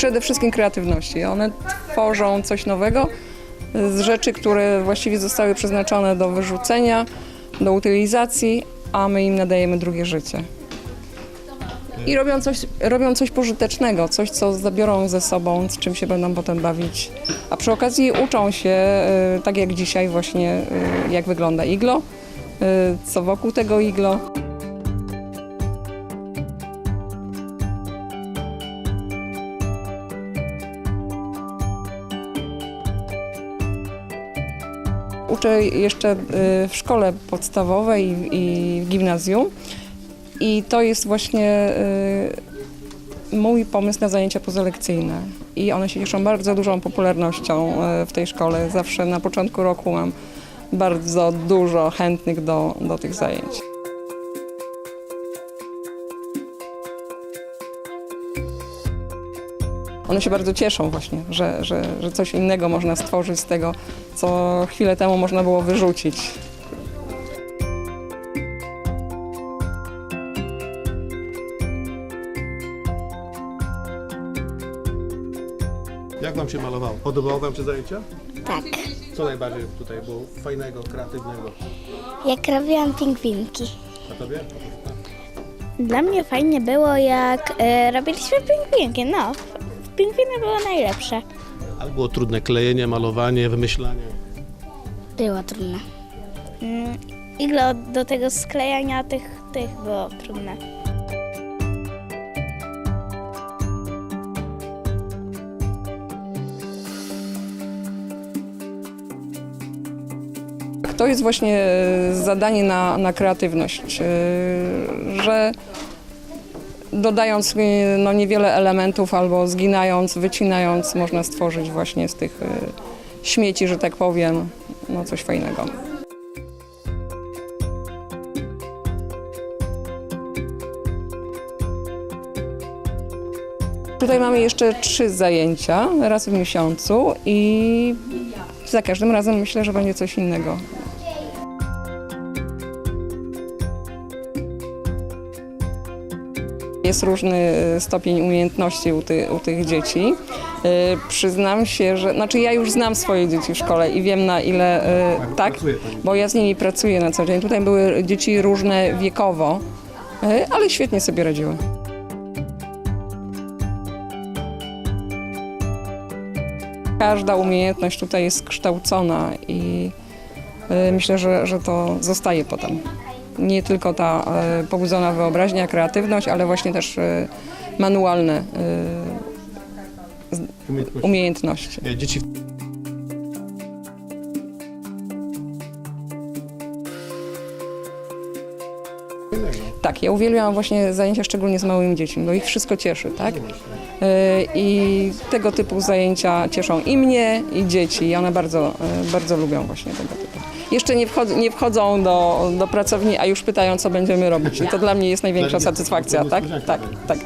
przede wszystkim kreatywności. One tworzą coś nowego z rzeczy, które właściwie zostały przeznaczone do wyrzucenia, do utylizacji, a my im nadajemy drugie życie. I robią coś, robią coś pożytecznego, coś, co zabiorą ze sobą, z czym się będą potem bawić. A przy okazji uczą się, y, tak jak dzisiaj właśnie, y, jak wygląda iglo, y, co wokół tego iglo. Uczę jeszcze y, w szkole podstawowej i w gimnazjum. I to jest właśnie y, mój pomysł na zajęcia pozalekcyjne. I one się cieszą bardzo dużą popularnością y, w tej szkole. Zawsze na początku roku mam bardzo dużo chętnych do, do tych zajęć. One się bardzo cieszą właśnie, że, że, że coś innego można stworzyć z tego, co chwilę temu można było wyrzucić. Jak wam się malowało? Podobało wam się zajęcia? Tak. Co najbardziej tutaj było fajnego, kreatywnego? Jak robiłam pingwinki. A tobie? Dla mnie fajnie było, jak e, robiliśmy pingwinki. No, pingwiny były najlepsze. Ale było trudne klejenie, malowanie, wymyślanie. Było trudne. Mm, do tego sklejania tych, tych było trudne. To jest właśnie zadanie na, na kreatywność, e, że dodając e, no, niewiele elementów albo zginając, wycinając, można stworzyć właśnie z tych e, śmieci, że tak powiem, no, coś fajnego. Tutaj mamy jeszcze trzy zajęcia raz w miesiącu i za każdym razem myślę, że będzie coś innego. Jest różny e, stopień umiejętności u, ty, u tych dzieci. E, Przyznam się, że znaczy ja już znam swoje dzieci w szkole i wiem na ile e, tak, pracuje pani. bo ja z nimi pracuję na co dzień. Tutaj były dzieci różne wiekowo, ale świetnie sobie radziły. Każda umiejętność tutaj jest kształcona i y, myślę, że, że to zostaje potem. Nie tylko ta y, pobudzona wyobraźnia, kreatywność, ale właśnie też y, manualne Umiejętności. y, umiejętności. Dzieci Tak, ja uwielbiam właśnie zajęcia szczególnie z małymi dziećmi, bo ich wszystko cieszy, tak? I tego typu zajęcia cieszą i mnie, i dzieci. I one bardzo, bardzo lubią właśnie tego typu. Jeszcze nie, wchod- nie wchodzą do, do pracowni, a już pytają, co będziemy robić. I to dla mnie jest największa satysfakcja, tak? Tak, będzie. tak.